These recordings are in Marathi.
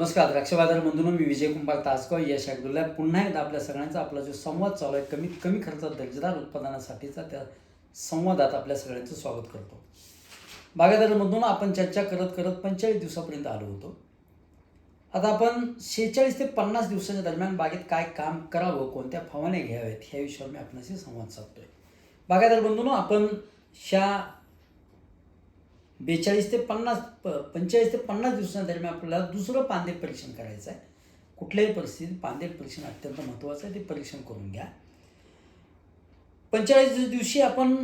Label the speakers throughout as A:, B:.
A: नमस्कार द्राक्ष बाजार बंधूंनो मी विजय कुंभार तासगाव यश अब्दुल्ला पुन्हा एकदा आपल्या सगळ्यांचा आपला जो संवाद चालू आहे कमीत कमी खर्चात दर्जेदार उत्पादनासाठीचा त्या संवादात आपल्या सगळ्यांचं स्वागत करतो. बागायतदारामधून आपण चर्चा करत करत पंचेचाळीस दिवसापर्यंत आलो होतो. आता आपण शेहेचाळीस ते पन्नास दिवसाच्या दरम्यान बागेत काय काम करावं कोणत्या फवाने घ्याव्यात ह्या विषयावर मी आपणाशी संवाद साधतोय. बागायतदार बंधून आपण ह्या बेचाळीस ते पन्नास प पंचेचाळीस ते पन्नास दिवसांदरम्यान आपल्याला दुसरं पांदे परीक्षण करायचं आहे कुठल्याही परिस्थितीत पांदे परीक्षण अत्यंत महत्त्वाचं आहे ते परीक्षण करून घ्या. पंचेचाळीस दिवशी आपण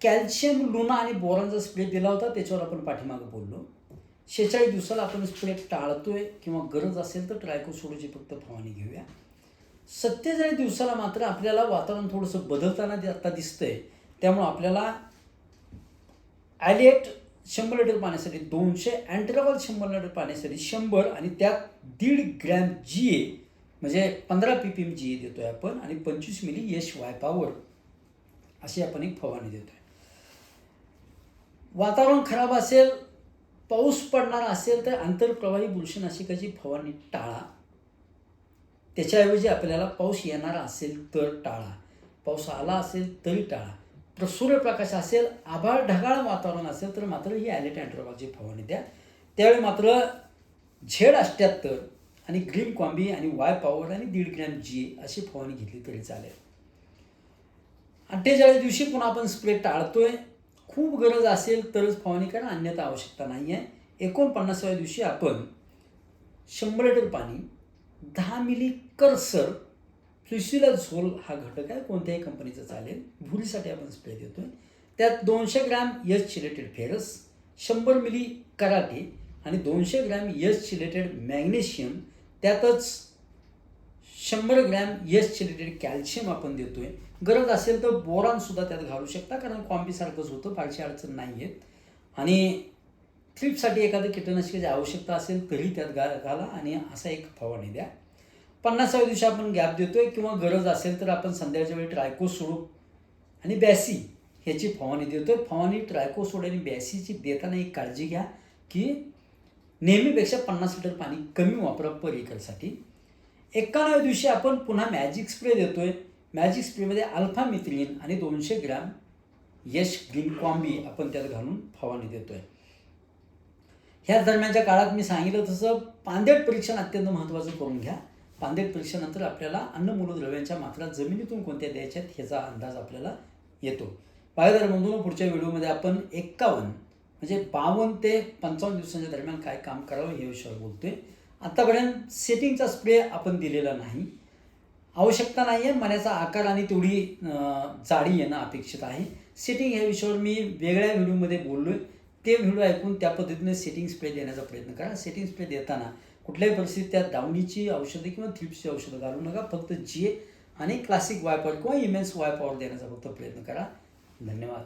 A: कॅल्शियम लुना आणि बोरांचा स्प्रे दिला होता त्याच्यावर आपण पाठीमागं बोललो. शेहेचाळीस दिवसाला आपण स्प्रे टाळतोय किंवा गरज असेल तर ट्रायकोसोडोची फक्त फवारणी घेऊया. सत्तेचाळीस दिवसाला मात्र आपल्याला वातावरण थोडंसं बदलताना आता दिसतंय. त्यामुळं आपल्याला ॲलिएट शंभर लिटर पाण्यासाठी दोनशे अँट्रावल शंभर लिटर पाण्यासाठी शंभर आणि त्यात दीड ग्रॅम जी ए म्हणजे पंधरा P P M G A देतो आहे आपण आणि पंचवीस मिली यश वाय अशी आपण एक फवारणी देतो आहे वातावरण खराब असेल पाऊस पडणार असेल तर आंतरप्रवाही बुरशीनाशिकाची फवारणी टाळा. त्याच्याऐवजी आपल्याला पाऊस येणारा असेल तर टाळा. पाऊस आला असेल तरी टाळा. तर सूर्यप्रकाश असेल आभाळ ढगाळ वातावरण असेल तर मात्र ही ॲलेट अँट्रोबाची फवारणी द्या. त्यावेळी मात्र झेड अष्ट्याहत्तर आणि ग्रीन कॉम्बी आणि वाय पॉवर आणि दीड ग्रॅम जी अशी फवारणी घेतली तरी चालेल. अठ्ठेचाळीस दिवशी पुन्हा आपण स्प्रे टाळतोय. खूप गरज असेल तरच फवारणी करा अन्यथा आवश्यकता नाही आहे एकोणपन्नासाव्या दिवशी आपण शंभर लिटर पाणी दहा मिली करसर फ्युसिला झोल हा घटक आहे. कोणत्याही कंपनीचा चालेल. भुरीसाठी आपण स्प्रे देतोय. त्यात दोनशे ग्रॅम यस चिलेटेड फेरस शंभर मिली कराटे आणि दोनशे ग्रॅम यस चिलेटेड मॅग्नेशियम त्यातच शंभर ग्रॅम यस चिलेटेड कॅल्शियम आपण देतोय. गरज असेल तर बोरानसुद्धा त्यात घालू शकता कारण कॉम्बीसारखंच होतं फारशी अडचण नाही आहेत आणि थ्रिपसाठी एखादं कीटकनाशकाची आवश्यकता असेल तरी त्यात घा घाला आणि असा एक फवारणी द्या. पन्नासाव्या दिवशी आपण गॅप देतोय किंवा गरज असेल तर आपण संध्याच्या वेळी ट्रायकोसोडो आणि बॅसी ह्याची फवारणी देतोय. फवारणी ट्रायकोसोड आणि बॅसीची देताना एक काळजी घ्या की नेहमीपेक्षा पन्नास लिटर पाणी कमी वापरा पर एकरसाठी दिवशी आपण पुन्हा मॅजिक स्प्रे देतोय. मॅजिक स्प्रेमध्ये अल्फा मिथ्रिन आणि दोनशे ग्रॅम यश ग्रीन कॉम्बी आपण त्यात घालून फवारणी देतोय. ह्या दरम्यानच्या काळात मी सांगितलं तसं पांदेट परीक्षण अत्यंत महत्त्वाचं करून घ्या. पांदेट परीक्षेनंतर आपल्याला अन्न मूलद्रव्यांच्या मात्रा जमिनीतून कोणत्या द्यायच्यात ह्याचा अंदाज आपल्याला येतो. पाहिजे पुढच्या व्हिडिओमध्ये आपण एक्कावन्न म्हणजे बावन्न ते पंचावन्न दिवसांच्या दरम्यान काय काम करावं हे विषयावर बोलतोय. आत्तापर्यंत सेटिंगचा स्प्रे आपण दिलेला नाही. आवश्यकता नाही आहे मण्याचा आकार आणि तेवढी जाडी येणं अपेक्षित आहे. सेटिंग ह्या विषयावर मी वेगळ्या व्हिडिओमध्ये बोललो आहे ते व्हिडिओ ऐकून त्या पद्धतीने सेटिंग स्प्रे देण्याचा प्रयत्न करा. सेटिंग स्प्रे देताना कुठल्याही परिस्थितीत त्या दावणीची औषधं किंवा थ्रिप्सची औषधं घालू नका. फक्त जी आणि क्लासिक वायपॉवर किंवा इमेन्स वायपॉवर देण्याचा फक्त प्रयत्न करा. धन्यवाद.